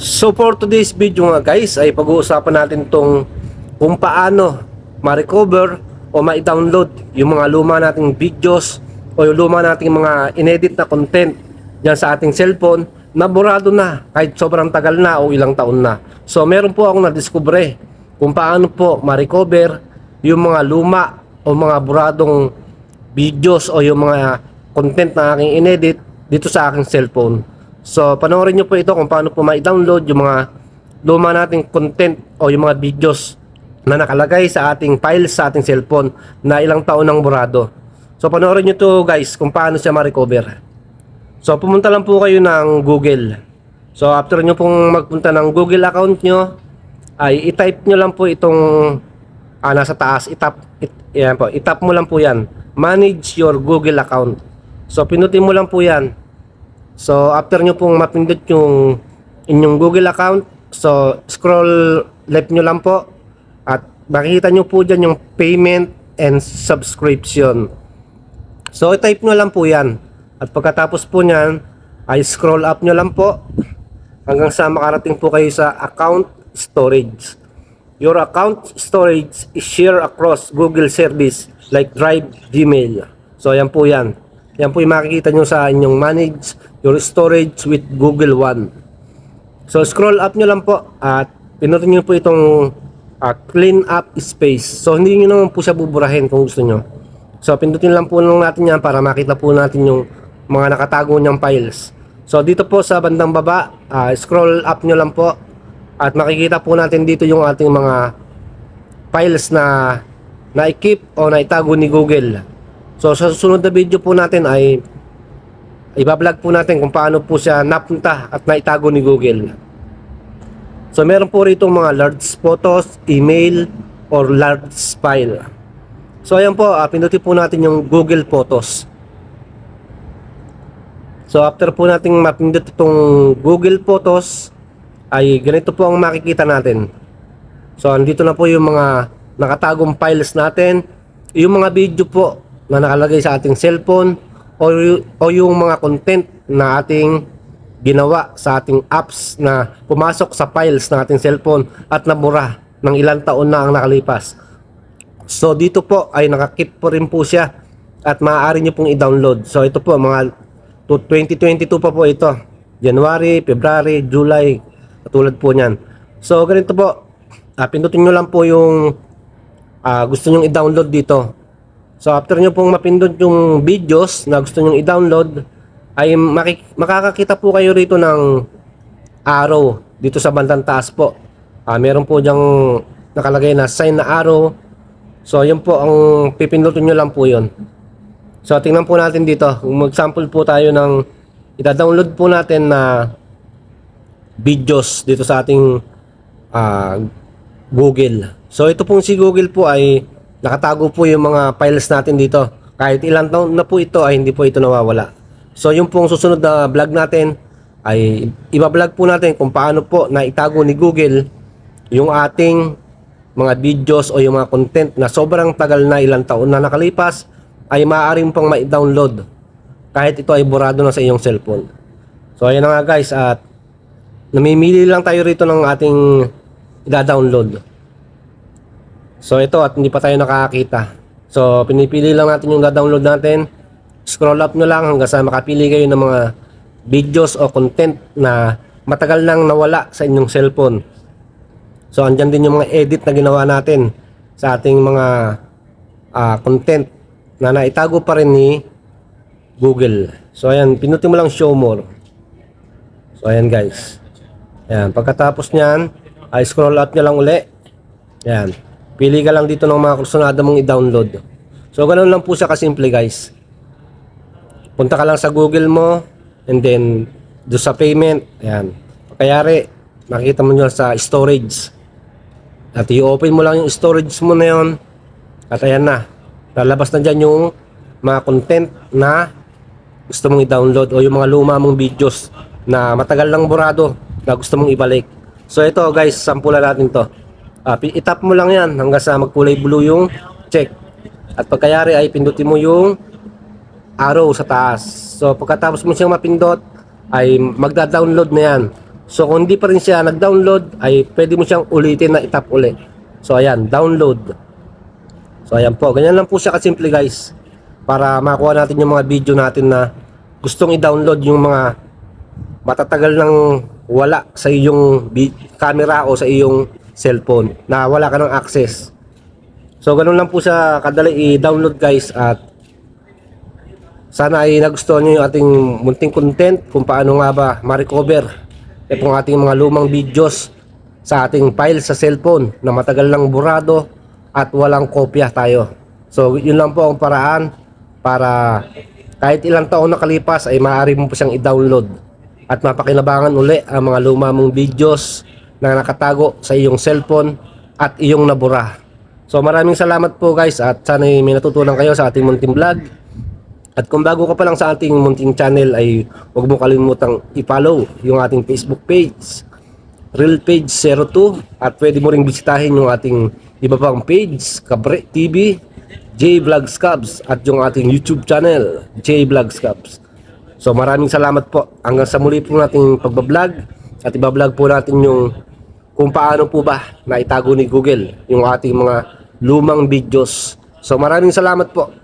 So for today's video nga guys ay pag-uusapan natin tong kung paano ma-recover o ma-download yung mga luma nating videos o yung luma nating mga inedit na content dyan sa ating cellphone na burado na kahit sobrang tagal na o ilang taon na. So meron po akong nadiskubre kung paano po ma-recover yung mga luma o mga buradong videos o yung mga content na aking inedit dito sa aking cellphone. So, panoorin nyo po ito kung paano po ma-download yung mga luma nating content o yung mga videos na nakalagay sa ating files sa ating cellphone na ilang taon nang burado. So, panoorin nyo to guys kung paano siya ma-recover. So, pumunta lang po kayo ng Google. So, after nyo pong magpunta ng Google account nyo, ay i-type nyo lang po itong ah, nasa taas. Itap, it, yan po, itap mo lang po yan. Manage your Google account. So, pinutin mo lang po yan. So, after nyo pong mapindot yung inyong Google account, so, scroll left nyo lang po at makikita nyo po dyan yung payment and subscription. So, type nyo lang po yan. At pagkatapos po nyan, ay scroll up nyo lang po hanggang sa makarating po kayo sa account storage. Your account storage is shared across Google service like Drive, Gmail. So, ayan po yan. Yan po yung makikita nyo sa inyong manage your storage with Google One. So, scroll up nyo lang po at pinutin nyo po itong ah, clean up space. So, hindi nyo naman po siya buburahin kung gusto nyo. So, pindutin lang po lang natin yan para makita po natin yung mga nakatago niyang files. So, dito po sa bandang baba, ah, scroll up nyo lang po at makikita po natin dito yung ating mga files na na-keep o naitago ni Google. So sa susunod na video po natin ay ibablog po natin kung paano po siya napunta at naitago ni Google. So meron po rito mga large photos, email, or large file. So ayan po, uh, pindutin po natin yung Google Photos. So after po nating mapindot itong Google Photos, ay ganito po ang makikita natin. So andito na po yung mga nakatagong files natin, yung mga video po na nakalagay sa ating cellphone o, o yung mga content na ating ginawa sa ating apps na pumasok sa files ng ating cellphone at nabura ng ilang taon na ang nakalipas. So dito po ay nakakip po rin po siya at maaari nyo pong i-download. So ito po mga to 2022 pa po ito. January, February, July, katulad po niyan. So ganito po, ah, pindutin nyo lang po yung ah, gusto nyong i-download dito. So after nyo pong mapindot yung videos na gusto nyong i-download, ay makakakita po kayo rito ng arrow dito sa bandang taas po. Ah, meron po diyang nakalagay na sign na arrow. So yun po ang pipindutin nyo lang po yun. So tingnan po natin dito. Mag-sample po tayo ng ita-download po natin na videos dito sa ating ah, Google. So ito pong si Google po ay nakatago po yung mga files natin dito. Kahit ilang taon na po ito ay hindi po ito nawawala. So yung pong susunod na vlog natin ay iba-vlog po natin kung paano po na itago ni Google yung ating mga videos o yung mga content na sobrang tagal na ilang taon na nakalipas ay maaaring pang ma-download kahit ito ay burado na sa iyong cellphone. So ayan na nga guys at namimili lang tayo rito ng ating ida-download. So ito at hindi pa tayo nakakita. So pinipili lang natin yung da-download natin. Scroll up nyo lang hanggang sa makapili kayo ng mga videos o content na matagal nang nawala sa inyong cellphone. So andyan din yung mga edit na ginawa natin sa ating mga ah, content na naitago pa rin ni Google. So ayan, pinutin mo lang show more. So ayan guys. Ayan, pagkatapos niyan, ay scroll up nyo lang uli. Ayan. Pili ka lang dito ng mga kursunada mong i-download. So ganun lang po siya kasimple guys. Punta ka lang sa Google mo and then do sa payment. Ayan. Kayari, makikita mo nyo sa storage. At i-open mo lang yung storage mo na yon. At ayan na. Lalabas na dyan yung mga content na gusto mong i-download o yung mga luma mong videos na matagal lang burado na gusto mong ibalik. So ito guys, sampulan natin to. Pi- itap mo lang yan hanggang sa magkulay blue yung check. At pagkayari ay pindutin mo yung arrow sa taas. So pagkatapos mo siyang mapindot ay magda-download na yan. So kung hindi pa rin siya nag-download ay pwede mo siyang ulitin na itap uli. So ayan, download. So ayan po, ganyan lang po siya kasimple guys. Para makuha natin yung mga video natin na gustong i-download yung mga matatagal nang wala sa iyong camera o sa iyong cellphone na wala ka ng access. So ganun lang po siya kadali i-download guys at sana ay nagustuhan nyo yung ating munting content kung paano nga ba ma-recover itong ating mga lumang videos sa ating file sa cellphone na matagal lang burado at walang kopya tayo. So yun lang po ang paraan para kahit ilang taon nakalipas ay maaari mo po siyang i-download at mapakinabangan uli ang mga luma mong videos na nakatago sa iyong cellphone at iyong nabura. So maraming salamat po guys at sana ay may natutunan kayo sa ating munting vlog. At kung bago ka pa lang sa ating munting channel ay huwag mo kalimutang i-follow yung ating Facebook page, Real Page 02 at pwede mo ring bisitahin yung ating iba pang page, Kabre TV, J Vlogs Cubs at yung ating YouTube channel, J Vlogs Cubs. So maraming salamat po. Hanggang sa muli po nating pagbablog at ibablog po natin yung kung paano po ba na itago ni Google yung ating mga lumang videos. So maraming salamat po.